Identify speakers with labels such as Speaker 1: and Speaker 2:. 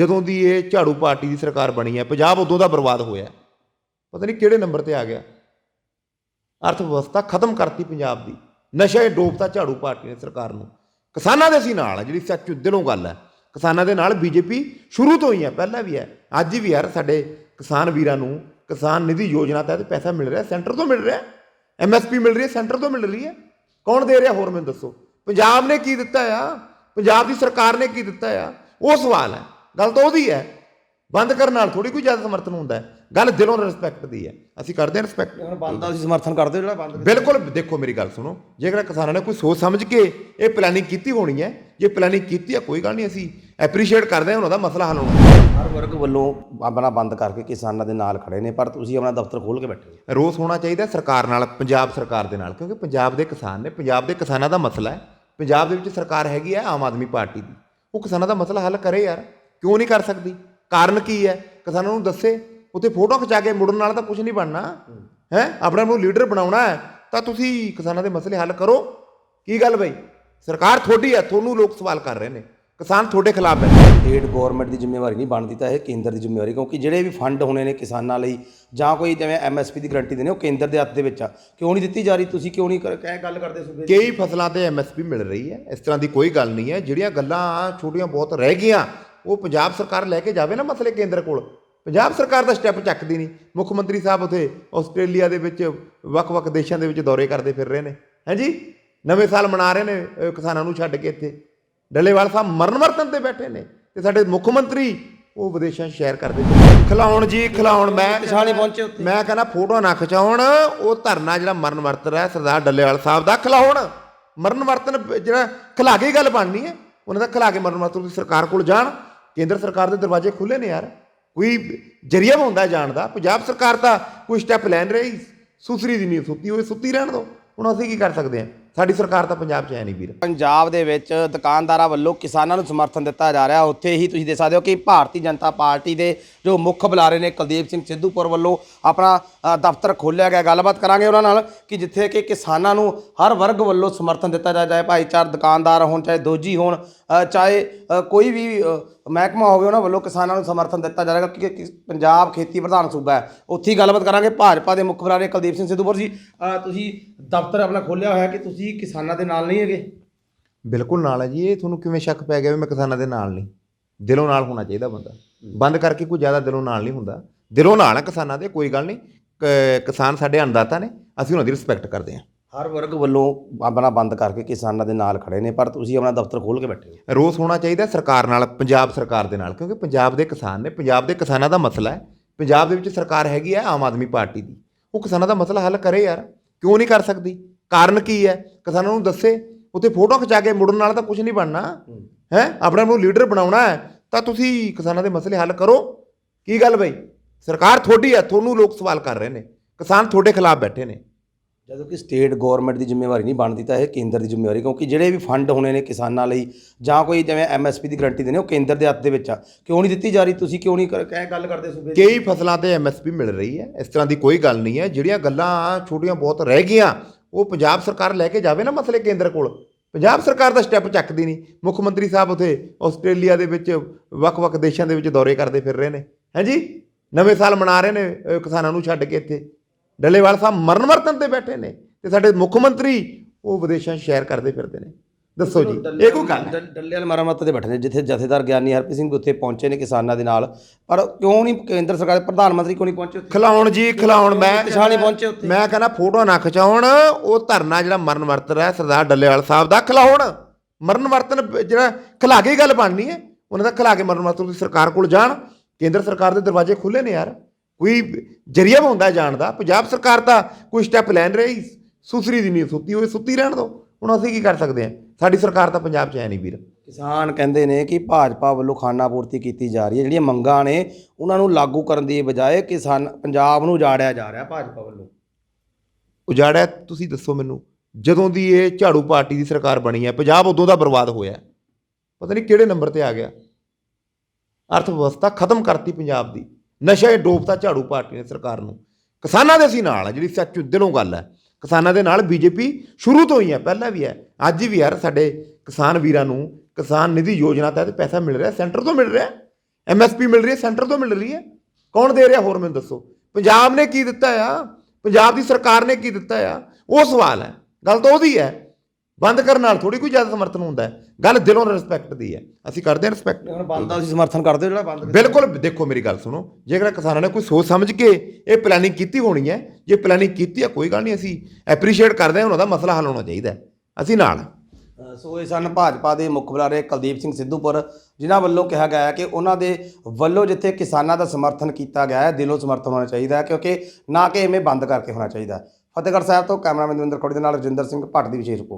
Speaker 1: ਜਦੋਂ ਦੀ ਇਹ ਝਾੜੂ ਪਾਰਟੀ ਦੀ ਸਰਕਾਰ ਬਣੀ ਹੈ, ਪੰਜਾਬ ਉਦੋਂ ਦਾ ਬਰਬਾਦ ਹੋਇਆ। ਪਤਾ ਨਹੀਂ ਕਿਹੜੇ ਨੰਬਰ ਤੇ ਆ ਗਿਆ। ਅਰਥ ਵਿਵਸਥਾ ਖਤਮ ਕਰਤੀ ਪੰਜਾਬ ਦੀ। ਨਸ਼ਾ ਹੀ ਡੋਬਤਾ ਝਾੜੂ ਪਾਰਟੀ ਨੇ ਸਰਕਾਰ ਨੂੰ। ਕਿਸਾਨਾਂ ਦੇ ਅਸੀਂ ਨਾਲ ਜਿਹੜੀ ਸੱਚ ਦਿਲੋਂ ਗੱਲ ਹੈ। ਕਿਸਾਨਾਂ ਦੇ ਨਾਲ ਬੀਜੇਪੀ ਸ਼ੁਰੂ ਤੋਂ ਹੀ ਹੈ, ਪਹਿਲਾਂ ਵੀ ਹੈ। ਅੱਜ ਵੀ ਯਾਰ ਸਾਡੇ ਕਿਸਾਨ ਵੀਰਾਂ ਨੂੰ ਕਿਸਾਨ ਨਿਧੀ ਯੋਜਨਾ ਤਹਿਤ ਪੈਸਾ ਮਿਲ ਰਿਹਾ, ਸੈਂਟਰ ਤੋਂ ਮਿਲ ਰਿਹਾ। ਐਮਐਸਪੀ ਮਿਲ ਰਹੀ ਹੈ, ਸੈਂਟਰ ਤੋਂ ਮਿਲ ਰਹੀ ਹੈ। ਕੌਣ ਦੇ ਰਿਹਾ ਹੋਰ ਮੈਨੂੰ ਦੱਸੋ। ਪੰਜਾਬ ਨੇ ਕੀ ਦਿੱਤਾ ਆ? ਪੰਜਾਬ ਦੀ ਸਰਕਾਰ ਨੇ ਕੀ ਦਿੱਤਾ ਆ? ਉਹ ਸਵਾਲ ਹੈ। ਗੱਲ ਤਾਂ ਉਹਦੀ ਹੈ। ਬੰਦ ਕਰਨ ਨਾਲ ਥੋੜੀ ਕੋਈ ਜ਼ਿਆਦਾ ਸਮਰਥਨ ਹੁੰਦਾ ਹੈ। ਗੱਲ ਦਿਲੋਂ ਰਿਸਪੈਕਟ ਦੀ ਹੈ। ਅਸੀਂ ਕਰਦੇ ਹਾਂ ਰਿਸਪੈਕਟ
Speaker 2: ਹੁਣ ਬੰਦ ਦਾ ਤੁਸੀਂ ਸਮਰਥਨ ਕਰਦੇ ਹੋ ਜਿਹੜਾ ਬੰਦ
Speaker 1: ਬਿਲਕੁਲ। ਦੇਖੋ ਮੇਰੀ ਗੱਲ ਸੁਣੋ। ਜੇਕਰ ਕਿਸਾਨਾਂ ਨੇ ਕੋਈ ਸੋਚ ਸਮਝ ਕੇ ਇਹ ਪਲੈਨਿੰਗ ਕੀਤੀ ਹੋਣੀ ਹੈ ਜੇ ਪਲੈਨਿੰਗ ਕੀਤੀ ਹੈ ਕੋਈ ਗੱਲ ਨਹੀਂ ਅਸੀਂ ਐਪਰੀਸ਼ੀਏਟ ਕਰਦੇ ਹਾਂ ਉਹਨਾਂ ਦਾ ਮਸਲਾ ਹੱਲ ਹੋਣਾ।
Speaker 2: ਹਰ ਵਰਗ ਵੱਲੋਂ ਆਪਣਾ ਬੰਦ ਕਰਕੇ ਕਿਸਾਨਾਂ ਦੇ ਨਾਲ ਖੜੇ ਨੇ ਪਰ ਤੁਸੀਂ ਆਪਣਾ ਦਫ਼ਤਰ ਖੋਲ ਕੇ ਬੈਠੇ ਹੋ।
Speaker 1: ਰੋਸ ਹੋਣਾ ਚਾਹੀਦਾ ਸਰਕਾਰ ਨਾਲ ਪੰਜਾਬ ਸਰਕਾਰ ਦੇ ਨਾਲ ਕਿਉਂਕਿ ਪੰਜਾਬ ਦੇ ਕਿਸਾਨ ਨੇ ਪੰਜਾਬ ਦੇ ਕਿਸਾਨਾਂ ਦਾ ਮਸਲਾ ਹੈ। ਪੰਜਾਬ ਦੇ ਵਿੱਚ ਸਰਕਾਰ ਹੈਗੀ ਹੈ ਆਮ ਆਦਮੀ ਪਾਰਟੀ ਦੀ। ਉਹ ਕਿਸਾਨਾਂ ਦਾ ਮਸਲਾ ਹੱਲ ਕਰੇ ਯਾਰ। ਕਿਉਂ ਨਹੀਂ ਕਰ ਸਕਦੀ? ਕਾਰਨ ਕੀ ਹੈ? ਕਿਸਾਨਾਂ ਨੂੰ ਦੱਸੇ ਉੱਥੇ ਫੋਟੋ ਖਿਚਾ ਕੇ ਮੁੜਨ ਨਾਲ ਤਾਂ ਕੁਝ ਨਹੀਂ ਬਣਨਾ। ਹੈ? ਆਪਣੇ ਆਪ ਨੂੰ ਲੀਡਰ ਬਣਾਉਣਾ ਹੈ ਤਾਂ ਤੁਸੀਂ ਕਿਸਾਨਾਂ ਦੇ ਮਸਲੇ ਹੱਲ ਕਰੋ। ਕੀ ਗੱਲ ਬਈ? ਸਰਕਾਰ ਤੁਹਾਡੀ ਹੈ ਤੁਹਾਨੂੰ ਲੋਕ ਸਵਾਲ ਕਰ ਰਹੇ ਨੇ। ਕਿਸਾਨ ਤੁਹਾਡੇ ਖਿਲਾਫ ਹੈ।
Speaker 2: ਸਟੇਟ ਗਵਰਨਮੈਂਟ ਦੀ ਜ਼ਿੰਮੇਵਾਰੀ ਨਹੀਂ ਬਣਦੀ ਤਾਂ ਇਹ ਕੇਂਦਰ ਦੀ ਜ਼ਿੰਮੇਵਾਰੀ ਕਿਉਂਕਿ ਜਿਹੜੇ ਵੀ ਫੰਡ ਹੋਣੇ ਨੇ ਕਿਸਾਨਾਂ ਲਈ ਜਾਂ ਕੋਈ ਜਿਵੇਂ ਐਮਐਸਪੀ ਦੀ ਗਰੰਟੀ ਦੇਣੇ ਉਹ ਕੇਂਦਰ ਦੇ ਹੱਥ ਦੇ ਵਿੱਚ ਆ। ਕਿਉਂ ਨਹੀਂ ਦਿੱਤੀ ਜਾ ਰਹੀ? ਤੁਸੀਂ ਕਿਉਂ ਨਹੀਂ ਕਰ- ਕਹਿ ਗੱਲ ਕਰਦੇ ਸੂਬੇ?
Speaker 1: ਕਈ ਫਸਲਾਂ ਤੇ ਐਮਐਸਪੀ ਮਿਲ ਰਹੀ ਹੈ। ਇਸ ਤਰ੍ਹਾਂ ਦੀ ਕੋਈ ਗੱਲ ਨਹੀਂ ਹੈ। ਜਿਹੜੀਆਂ ਗੱਲਾਂ ਛੋਟੀਆਂ ਬਹੁਤ ਰਹਿ ਗਈਆਂ ਉਹ ਪੰਜਾਬ ਸਰਕਾਰ ਲੈ ਕੇ ਜਾਵੇ ਨਾ ਮਸਲੇ ਕੇਂਦਰ ਕੋਲ। ਪੰਜਾਬ ਸਰਕਾਰ ਦਾ ਸਟੈਪ ਚੱਕਦੀ ਨਹੀਂ। ਮੁੱਖ ਮੰਤਰੀ ਸਾਹਿਬ ਉਥੇ ਆਸਟ੍ਰੇਲੀਆ ਦੇ ਵਿੱਚ ਵੱਖ-ਵੱਖ ਦੇਸ਼ਾਂ ਦੇ ਵਿੱਚ ਦੌਰੇ ਕਰਦੇ ਫਿਰ ਰਹੇ ਨੇ। ਹਾਂਜੀ ਨਵੇਂ ਸਾਲ ਮਨਾ ਰਹੇ ਨੇ ਕਿਸਾਨਾਂ ਨੂੰ ਛੱਡ ਕੇ ਇੱਥੇ। ਡੱਲੇਵਾਲ ਸਾਹਿਬ ਮਰਨ ਵਰਤਨ ਤੇ ਬੈਠੇ ਨੇ ਤੇ ਸਾਡੇ ਮੁੱਖ ਮੰਤਰੀ ਉਹ ਵਿਦੇਸ਼ਾਂ ਸ਼ੇਅਰ ਕਰਦੇ। ਖਿਲਾਉਣ ਜੀ ਖਿਲਾਉਣ ਮੈਂ
Speaker 2: ਕਿਸਾਨ ਪਹੁੰਚੇ ਉੱਥੇ।
Speaker 1: ਮੈਂ ਕਹਿੰਦਾ ਫੋਟੋ ਨਾ ਖਿਚਾਉਣ ਉਹ ਧਰਨਾ ਜਿਹੜਾ ਮਰਨ ਵਰਤ ਰਿਹਾ ਸਰਦਾਰ ਡੱਲੇਵਾਲ ਸਾਹਿਬ ਦਾ ਖਿਲਾਉਣ। ਮਰਨ ਵਰਤਨ ਜਿਹੜਾ ਖਿਲਾ ਕੇ ਗੱਲ ਬਣਨੀ ਹੈ। ਉਹਨਾਂ ਦਾ ਖਿਲਾ ਕੇ ਮਰਨ ਵਰਤਨ ਸਰਕਾਰ ਕੋਲ ਜਾਣ। ਕੇਂਦਰ ਸਰਕਾਰ ਦੇ ਦਰਵਾਜ਼ੇ ਖੁੱਲੇ ਨੇ ਯਾਰ। ਕੋਈ ਜਰੀਆ ਹੁੰਦਾ ਜਾਣ ਦਾ। ਪੰਜਾਬ ਸਰਕਾਰ ਤਾਂ ਕੋਈ ਸਟੈਪ ਲੈਣ ਰਹੀ। ਸੁਸਰੀ ਦੀ ਨਹੀਂ ਸੁੱਤੀ ਹੋਈ ਸੁੱਤੀ ਰਹਿਣ ਦੋ ਹੁਣ ਅਸੀਂ ਕੀ ਕਰ ਸਕਦੇ ਹਾਂ? ਸਾਡੀ ਸਰਕਾਰ ਤਾਂ ਪੰਜਾਬ 'ਚ ਹੈ ਨਹੀਂ ਵੀਰ।
Speaker 2: ਪੰਜਾਬ ਦੇ ਵਿੱਚ ਦੁਕਾਨਦਾਰਾਂ ਵੱਲੋਂ ਕਿਸਾਨਾਂ ਨੂੰ ਸਮਰਥਨ ਦਿੱਤਾ ਜਾ ਰਿਹਾ। ਉੱਥੇ ਹੀ ਤੁਸੀਂ ਦੇਖ ਸਕਦੇ ਹੋ ਕਿ ਭਾਰਤੀ ਜਨਤਾ ਪਾਰਟੀ ਦੇ ਜੋ ਮੁੱਖ ਬੁਲਾਰੇ ਨੇ ਕੁਲਦੀਪ ਸਿੰਘ ਸਿੱਧੂਪੁਰ ਵੱਲੋਂ ਆਪਣਾ ਦਫ਼ਤਰ ਖੋਲ੍ਹਿਆ ਗਿਆ। ਗੱਲਬਾਤ ਕਰਾਂਗੇ ਉਹਨਾਂ ਨਾਲ ਕਿ ਜਿੱਥੇ ਕਿ ਕਿਸਾਨਾਂ ਨੂੰ ਹਰ ਵਰਗ ਵੱਲੋਂ ਸਮਰਥਨ ਦਿੱਤਾ ਜਾ ਚਾਹੇ ਭਾਈਚਾਰ ਦੁਕਾਨਦਾਰ ਹੋਣ, ਚਾਹੇ ਦੋਜੀ ਹੋਣ ਚਾਹੇ ਕੋਈ ਵੀ ਮਹਿਕਮਾ ਹੋਵੇ, ਉਹਨਾਂ ਵੱਲੋਂ ਕਿਸਾਨਾਂ ਨੂੰ ਸਮਰਥਨ ਦਿੱਤਾ ਜਾ ਰਿਹਾ ਕਿਉਂਕਿ ਕਿ ਪੰਜਾਬ ਖੇਤੀ ਪ੍ਰਧਾਨ ਸੂਬਾ ਹੈ। ਉੱਥੇ ਹੀ ਗੱਲਬਾਤ ਕਰਾਂਗੇ। ਭਾਜਪਾ ਦੇ ਮੁੱਖ ਬੁਲਾਰੇ ਕੁਲਦੀਪ ਸਿੰਘ ਸਿੱਧੂਪੁਰ ਜੀ ਤੁਸੀਂ ਦਫ਼ਤਰ ਆਪਣਾ ਖੋਲ੍ਹਿਆ ਹੋਇਆ ਕਿ ਤੁਸੀਂ ਕਿਸਾਨਾਂ ਦੇ ਨਾਲ ਨਹੀਂ ਹੈਗੇ?
Speaker 1: ਬਿਲਕੁਲ ਨਾਲ ਹੈ ਜੀ ਇਹ ਤੁਹਾਨੂੰ ਕਿਵੇਂ ਸ਼ੱਕ ਪੈ ਗਿਆ ਵੀ ਮੈਂ ਕਿਸਾਨਾਂ ਦੇ ਨਾਲ ਨਹੀਂ? ਦਿਲੋਂ ਨਾਲ ਹੋਣਾ ਚਾਹੀਦਾ ਬੰਦਾ। ਬੰਦ ਕਰਕੇ ਕੋਈ ਜ਼ਿਆਦਾ ਦਿਲੋਂ ਨਾਲ ਨਹੀਂ ਹੁੰਦਾ। ਦਿਲੋਂ ਨਾਲ ਹੈ ਕਿਸਾਨਾਂ ਦੇ ਕੋਈ ਗੱਲ ਨਹੀਂ। ਕ- ਕਿਸਾਨ ਸਾਡੇ ਅੰਨਦਾਤਾ ਨੇ ਅਸੀਂ ਉਹਨਾਂ ਦੀ ਰਿਸਪੈਕਟ ਕਰਦੇ ਹਾਂ।
Speaker 2: ਹਰ ਵਰਗ ਵੱਲੋਂ ਆਪਣਾ ਬੰਦ ਕਰਕੇ ਕਿਸਾਨਾਂ ਦੇ ਨਾਲ ਖੜੇ ਨੇ ਪਰ ਤੁਸੀਂ ਆਪਣਾ ਦਫ਼ਤਰ ਖੋਲ ਕੇ ਬੈਠੇ ਹੋ।
Speaker 1: ਰੋਸ ਹੋਣਾ ਚਾਹੀਦਾ ਸਰਕਾਰ ਨਾਲ ਪੰਜਾਬ ਸਰਕਾਰ ਦੇ ਨਾਲ ਕਿਉਂਕਿ ਪੰਜਾਬ ਦੇ ਕਿਸਾਨ ਨੇ ਪੰਜਾਬ ਦੇ ਕਿਸਾਨਾਂ ਦਾ ਮਸਲਾ ਹੈ। ਪੰਜਾਬ ਦੇ ਵਿੱਚ ਸਰਕਾਰ ਹੈਗੀ ਹੈ ਆਮ ਆਦਮੀ ਪਾਰਟੀ ਦੀ। ਉਹ ਕਿਸਾਨਾਂ ਦਾ ਮਸਲਾ ਹੱਲ ਕਰੇ ਯਾਰ ਕਿਉਂ ਨਹੀਂ ਕਰ ਸਕਦੀ? ਕਾਰਨ ਕੀ ਹੈ? ਕਿਸਾਨਾਂ ਨੂੰ ਦੱਸੇ ਉੱਥੇ ਫੋਟੋ ਖਿਚਾ ਕੇ ਮੁੜਨ ਨਾਲ ਤਾਂ ਕੁਝ ਨਹੀਂ ਬਣਨਾ। ਹੈ। ਆਪਣੇ ਆਪ ਨੂੰ ਲੀਡਰ ਬਣਾਉਣਾ ਹੈ ਤਾਂ ਤੁਸੀਂ ਕਿਸਾਨਾਂ ਦੇ ਮਸਲੇ ਹੱਲ ਕਰੋ। ਕੀ ਗੱਲ ਬਈ? ਸਰਕਾਰ ਤੁਹਾਡੀ ਹੈ ਤੁਹਾਨੂੰ ਲੋਕ ਸਵਾਲ ਕਰ ਰਹੇ ਨੇ। ਕਿਸਾਨ ਤੁਹਾਡੇ ਖਿਲਾਫ ਬੈਠੇ ਨੇ।
Speaker 2: ਜਦੋਂ ਕਿ ਸਟੇਟ ਗਵਰਨਮੈਂਟ ਦੀ ਜ਼ਿੰਮੇਵਾਰੀ ਨਹੀਂ ਬਣਦੀ ਤਾਂ ਇਹ ਕੇਂਦਰ ਦੀ ਜ਼ਿੰਮੇਵਾਰੀ ਕਿਉਂਕਿ ਜਿਹੜੇ ਵੀ ਫੰਡ ਹੋਣੇ ਨੇ ਕਿਸਾਨਾਂ ਲਈ ਜਾਂ ਕੋਈ ਜਿਵੇਂ ਐਮਐਸਪੀ ਦੀ ਗਰੰਟੀ ਦੇਣੇ ਉਹ ਕੇਂਦਰ ਦੇ ਹੱਥ ਦੇ ਵਿੱਚ ਆ। ਕਿਉਂ ਨਹੀਂ ਦਿੱਤੀ ਜਾ ਰਹੀ? ਤੁਸੀਂ ਕਿਉਂ ਨਹੀਂ ਕਹਿ ਗੱਲ ਕਰਦੇ ਸੂਬੇ?
Speaker 1: ਕਈ ਫਸਲਾਂ ਤੇ ਐਮਐਸਪੀ ਮਿਲ ਰਹੀ ਹੈ। ਇਸ ਤਰ੍ਹਾਂ ਦੀ ਕੋਈ ਗੱਲ ਨਹੀਂ ਹੈ। ਜਿਹੜੀਆਂ ਗੱਲਾਂ ਛੋਟੀਆਂ ਬਹੁਤ ਰਹਿ ਗਈਆਂ ਉਹ ਪੰਜਾਬ ਸਰਕਾਰ ਲੈ ਕੇ ਜਾਵੇ ਨਾ ਮਸਲੇ ਕੇਂਦਰ ਕੋਲ। ਪੰਜਾਬ ਸਰਕਾਰ ਦਾ ਸਟੈਪ ਚੱਕਦੀ ਨਹੀਂ। ਮੁੱਖ ਮੰਤਰੀ ਸਾਹਿਬ ਉਥੇ ਆਸਟ੍ਰੇਲੀਆ ਦੇ ਵਿੱਚ ਵੱਖ-ਵੱਖ ਦੇਸ਼ਾਂ ਦੇ ਵਿੱਚ ਦੌਰੇ ਕਰਦੇ ਫਿਰ ਰਹੇ ਨੇ। ਹਾਂਜੀ ਨਵੇਂ ਸਾਲ ਮਨਾ ਰਹੇ ਨੇ ਕਿਸਾਨਾਂ ਨੂੰ ਛੱਡ ਕੇ ਇੱਥੇ। ਡੱਲੇਵਾਲ ਸਾਹਿਬ ਮਰਨ ਵਰਤਨ ਤੇ ਬੈਠੇ ਨੇ ਤੇ ਸਾਡੇ ਮੁੱਖ ਮੰਤਰੀ ਉਹ ਵਿਦੇਸ਼ਾਂ 'ਚ ਸ਼ੇਅਰ ਕਰਦੇ ਫਿਰਦੇ ਨੇ। ਦੱਸੋ ਜੀ। ਇਹ ਕੋਈ ਗੱਲ ਹੈ?
Speaker 2: ਡੱਲ- ਵਾਲੇ ਮਰਮਤ ਤੇ ਬੈਠੇ ਨੇ ਜਿੱਥੇ ਜਥੇਦਾਰ ਗਿਆਨੀ ਹਰਪ੍ਰੀਤ ਸਿੰਘ ਵੀ ਉੱਥੇ ਪਹੁੰਚੇ ਨੇ ਕਿਸਾਨਾਂ ਦੇ ਨਾਲ। ਪਰ ਕਿਉਂ ਨਹੀਂ ਕੇਂਦਰ ਸਰਕਾਰ ਦੇ ਪ੍ਰਧਾਨ ਮੰਤਰੀ ਕਿਉਂ ਨਹੀਂ ਪਹੁੰਚੇ ਉੱਥੇ?
Speaker 1: ਖਿਲਾਉਣ ਜੀ ਖਿਲਾਉਣ। ਮੈਂ
Speaker 2: ਕਿਸਾਨ ਨਹੀਂ ਪਹੁੰਚੇ ਉੱਥੇ?
Speaker 1: ਮੈਂ ਕਹਿੰਦਾ ਫੋਟੋ ਨਾ ਖਿਚਾਉਣ ਉਹ ਧਰਨਾ ਜਿਹੜਾ ਮਰਨ ਵਰਤ ਰਿਹਾ ਸਰਦਾਰ ਡੱਲੇਵਾਲ ਸਾਹਿਬ ਦਾ ਖਿਲਾਉਣ। ਮਰਨ ਵਰਤਨ ਬ- ਜਿਹੜਾ ਖਿਲਾ ਕੇ ਹੀ ਗੱਲ ਬਣਨੀ ਹੈ। ਉਹਨਾਂ ਦਾ ਖਿਲਾ ਕੇ ਮਰਨ ਵਰਤਨ ਤੁਸੀਂ ਸਰਕਾਰ ਕੋਲ ਜਾਣ। ਕੇਂਦਰ ਸਰਕਾਰ ਦੇ ਦਰਵਾਜ਼ੇ ਖੁੱਲੇ ਨੇ ਯਾਰ। ਕੋਈ ਜਰੀਆ ਹੁੰਦਾ ਹੈ ਜਾਣ ਦਾ। ਪੰਜਾਬ ਸਰਕਾਰ ਤਾਂ ਕੋਈ ਸਟੈਪ ਲੈਣ ਰਹੀ। ਸੁਸਰੀ ਦੀ ਨਹੀਂ ਸੁੱਤੀ ਹੋਈ ਸੁੱਤੀ ਰਹਿਣ ਦੋ ਹੁਣ ਅਸੀਂ ਕੀ ਕਰ ਸਕਦੇ ਹਾਂ? ਸਾਡੀ ਸਰਕਾਰ ਤਾਂ ਪੰਜਾਬ 'ਚ ਹੈ ਨਹੀਂ ਵੀਰ।
Speaker 2: ਕਿਸਾਨ ਕਹਿੰਦੇ ਨੇ ਕਿ ਭਾਜਪਾ ਵੱਲੋਂ ਖਾਨਾ ਪੂਰਤੀ ਕੀਤੀ ਜਾ ਰਹੀ ਹੈ। ਜਿਹੜੀਆਂ ਮੰਗਾਂ ਨੇ ਉਹਨਾਂ ਨੂੰ ਲਾਗੂ ਕਰਨ ਦੀ ਬਜਾਏ ਕਿਸਾਨ ਪੰਜਾਬ ਨੂੰ ਉਜਾੜਿਆ ਜਾ ਰਿਹਾ ਭਾਜਪਾ ਵੱਲੋਂ।
Speaker 1: ਉਜਾੜਿਆ ਤੁਸੀਂ ਦੱਸੋ ਮੈਨੂੰ ਜਦੋਂ ਦੀ ਇਹ ਝਾੜੂ ਪਾਰਟੀ ਦੀ ਸਰਕਾਰ ਬਣੀ ਹੈ ਪੰਜਾਬ ਉਦੋਂ ਦਾ ਬਰਬਾਦ ਹੋਇਆ ਪਤਾ ਨਹੀਂ ਕਿਹੜੇ ਨੰਬਰ ਤੇ ਆ ਗਿਆ। ਅਰਥ ਵਿਵਸਥਾ ਖਤਮ ਕਰਤੀ ਪੰਜਾਬ ਦੀ। ਨਸ਼ਾ ਡੋਬਤਾ ਝਾੜੂ ਪਾਰਟੀ ਨੇ ਸਰਕਾਰ ਨੂੰ। ਕਿਸਾਨਾਂ ਦੇ ਅਸੀਂ ਨਾਲ ਜਿਹੜੀ ਸੱਚ ਦਿਲੋਂ ਗੱਲ ਹੈ। ਕਿਸਾਨਾਂ ਦੇ ਨਾਲ ਬੀਜੇਪੀ ਸ਼ੁਰੂ ਤੋਂ ਹੀ ਹੈ ਪਹਿਲਾਂ ਵੀ ਹੈ। ਅੱਜ ਵੀ ਯਾਰ ਸਾਡੇ ਕਿਸਾਨ ਵੀਰਾਂ ਨੂੰ ਕਿਸਾਨ ਨਿਧੀ ਯੋਜਨਾ ਤਹਿਤ ਪੈਸਾ ਮਿਲ ਰਿਹਾ ਸੈਂਟਰ ਤੋਂ ਮਿਲ ਰਿਹਾ ਐਮਐਸਪੀ ਮਿਲ ਰਹੀ ਹੈ ਸੈਂਟਰ ਤੋਂ ਮਿਲ ਰਹੀ ਹੈ। ਕੌਣ ਦੇ ਰਿਹਾ ਹੋਰ ਮੈਨੂੰ ਦੱਸੋ? ਪੰਜਾਬ ਨੇ ਕੀ ਦਿੱਤਾ ਆ? ਪੰਜਾਬ ਦੀ ਸਰਕਾਰ ਨੇ ਕੀ ਦਿੱਤਾ ਆ? ਉਹ ਸਵਾਲ ਹੈ। ਗੱਲ ਤਾਂ ਉਹਦੀ ਹੈ। ਬੰਦ ਕਰਨ ਨਾਲ ਥੋੜੀ ਕੋਈ ਜ਼ਿਆਦਾ ਸਮਰਥਨ ਹੁੰਦਾ ਹੈ। ਗੱਲ ਦਿਲੋਂ ਰਿਸਪੈਕਟ ਦੀ ਹੈ। ਅਸੀਂ ਕਰਦੇ ਹਾਂ ਰਿਸਪੈਕਟ
Speaker 2: ਹੁਣ ਬੰਦ ਦਾ ਤੁਸੀਂ ਸਮਰਥਨ ਕਰਦੇ ਹੋ ਜਿਹੜਾ ਬੰਦ
Speaker 1: ਬਿਲਕੁਲ। ਦੇਖੋ ਮੇਰੀ ਗੱਲ ਸੁਣੋ। ਜੇਕਰ ਕਿਸਾਨਾਂ ਨੇ ਕੋਈ ਸੋਚ ਸਮਝ ਕੇ ਇਹ ਪਲੈਨਿੰਗ ਕੀਤੀ ਹੋਣੀ ਹੈ ਜੇ ਪਲੈਨਿੰਗ ਕੀਤੀ ਹੈ ਕੋਈ ਗੱਲ ਨਹੀਂ, ਅਸੀਂ ਐਪਰੀਸ਼ੀਏਟ ਕਰਦੇ ਹਾਂ, ਉਹਨਾਂ ਦਾ ਮਸਲਾ ਹੱਲ ਹੋਣਾ ਚਾਹੀਦਾ ਹੈ। ਅਸੀਂ ਨਾਲ ਹਾਂ।
Speaker 2: ਸੋ ਇਹ ਸਨ ਭਾਜਪਾ ਦੇ ਮੁੱਖ ਬੁਲਾਰੇ ਕੁਲਦੀਪ ਸਿੰਘ ਸਿੱਧੂਪੁਰ, ਜਿਨ੍ਹਾਂ ਵੱਲੋਂ ਕਿਹਾ ਗਿਆ ਹੈ ਕਿ ਉਹਨਾਂ ਦੇ ਵੱਲੋਂ ਜਿੱਥੇ ਕਿਸਾਨਾਂ ਦਾ ਸਮਰਥਨ ਕੀਤਾ ਗਿਆ ਹੈ, ਦਿਲੋਂ ਸਮਰਥਨ ਹੋਣਾ ਚਾਹੀਦਾ ਹੈ, ਕਿਉਂਕਿ ਨਾ ਕਿ ਐਵੇਂ ਬੰਦ ਕਰਕੇ ਹੋਣਾ ਚਾਹੀਦਾ ਹੈ। ਫਤਿਹਗੜ੍ਹ ਸਾਹਿਬ ਤੋਂ ਕੈਮਰਾਮੈਨ ਦਵਿੰਦਰ ਖੋੜੀ ਦੇ ਨਾਲ ਰਜਿੰਦਰ ਸਿੰਘ ਭੱਟ ਦੀ ਵਿਸ਼ੇਸ਼ ਰਿਪੋਰਟ